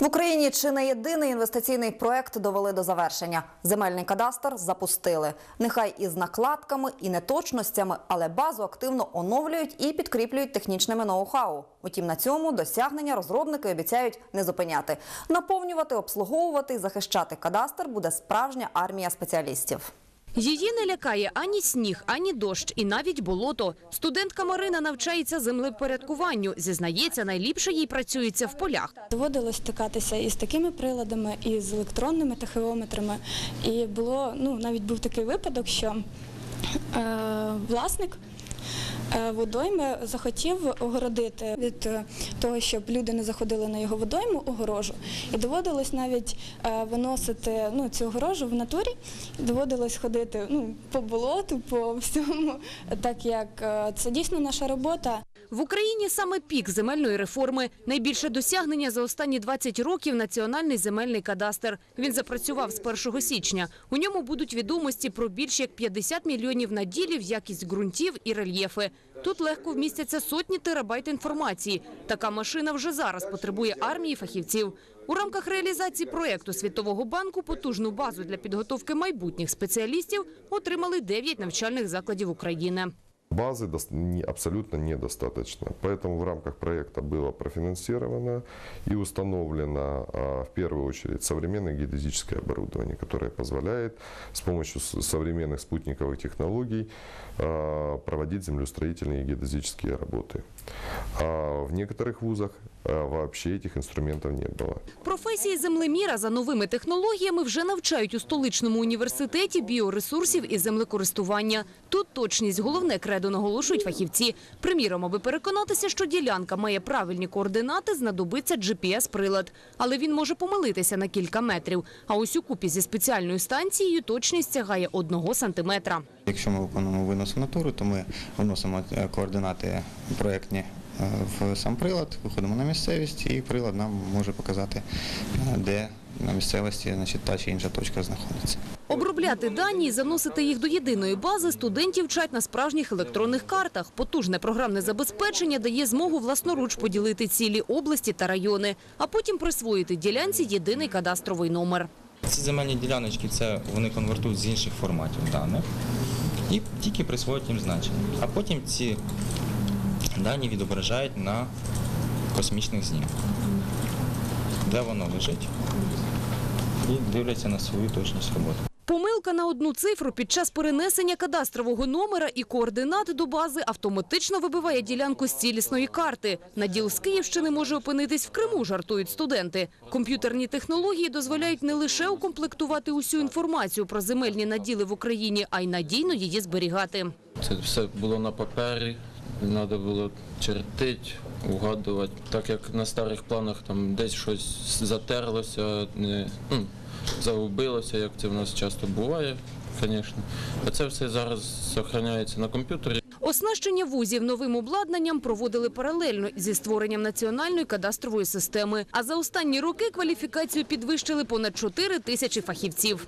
В Україні чи не єдиний інвестиційний проект довели до завершення. Земельний кадастр запустили. Нехай із накладками і неточностями, але базу активно оновлюють і підкріплюють технічними ноу-хау. Утім, на цьому досягнення розробники обіцяють не зупиняти. Наповнювати, обслуговувати і захищати кадастр буде справжня армія спеціалістів. Її не лякає ані сніг, ані дощ, і навіть болото. Студентка Марина навчається землепорядкуванню. Зізнається, найліпше їй працюється в полях. Доводилось стикатися і з такими приладами, і з електронними тахеометрами. І було, ну, навіть був такий випадок, що е, власник водойми захотів огородити від е, того, щоб люди не заходили на його водойму огорожу. І доводилось навіть е, виносити ну, цю огорожу в натурі. Доводилось ходити ну, по болоту, по всьому, так як е, це дійсно наша робота. В Україні саме пік земельної реформи. Найбільше досягнення за останні 20 років – національний земельний кадастр. Він запрацював з 1 січня. У ньому будуть відомості про більш як 50 мільйонів наділів, якість ґрунтів і рельєфи. Тут легко вмістяться сотні терабайт інформації. Така машина вже зараз потребує армії фахівців. У рамках реалізації проєкту Світового банку потужну базу для підготовки майбутніх спеціалістів отримали 9 навчальних закладів України. Базы дос- не- абсолютно недостаточно. Поэтому в рамках проекта было профинансировано и установлено а, в первую очередь современное геодезическое оборудование, которое позволяет с помощью с- современных спутниковых технологий а, проводить землеустроительные и геодезические работы. А в некоторых вузах а, вообще этих инструментов не было. Професії землеміра за новими технологіями вже навчають у столичному університеті біоресурсів і землекористування. Тут точність головне кредо наголошують фахівці. Приміром, аби переконатися, що ділянка має правильні координати, знадобиться GPS-прилад. Але він може помилитися на кілька метрів. А ось у купі зі спеціальною станцією точність сягає одного сантиметра. Якщо ми виконуємо винос в натуру, то ми вносимо е, координати проєктні е, в сам прилад, виходимо на місцевість, і прилад нам може показати, е, де на місцевості значить, та чи інша точка знаходиться. Обробляти дані і заносити їх до єдиної бази студентів вчать на справжніх електронних картах. Потужне програмне забезпечення дає змогу власноруч поділити цілі області та райони, а потім присвоїти ділянці єдиний кадастровий номер. Ці земельні діляночки вони конвертують з інших форматів даних і тільки присвоюють їм значення. А потім ці дані відображають на космічних знімках, де воно лежить, і дивляться на свою точність роботи. Помилка на одну цифру під час перенесення кадастрового номера і координат до бази автоматично вибиває ділянку з цілісної карти. Наділ з Київщини може опинитись в Криму, жартують студенти. Комп'ютерні технології дозволяють не лише укомплектувати усю інформацію про земельні наділи в Україні, а й надійно її зберігати. Це все було на папері, треба було чертити, угадувати. Так як на старих планах там десь щось затерлося, не, ну, загубилося, як це в нас часто буває, звісно. А це все зараз зберігається на комп'ютері. Оснащення вузів новим обладнанням проводили паралельно зі створенням національної кадастрової системи. А за останні роки кваліфікацію підвищили понад 4 тисячі фахівців.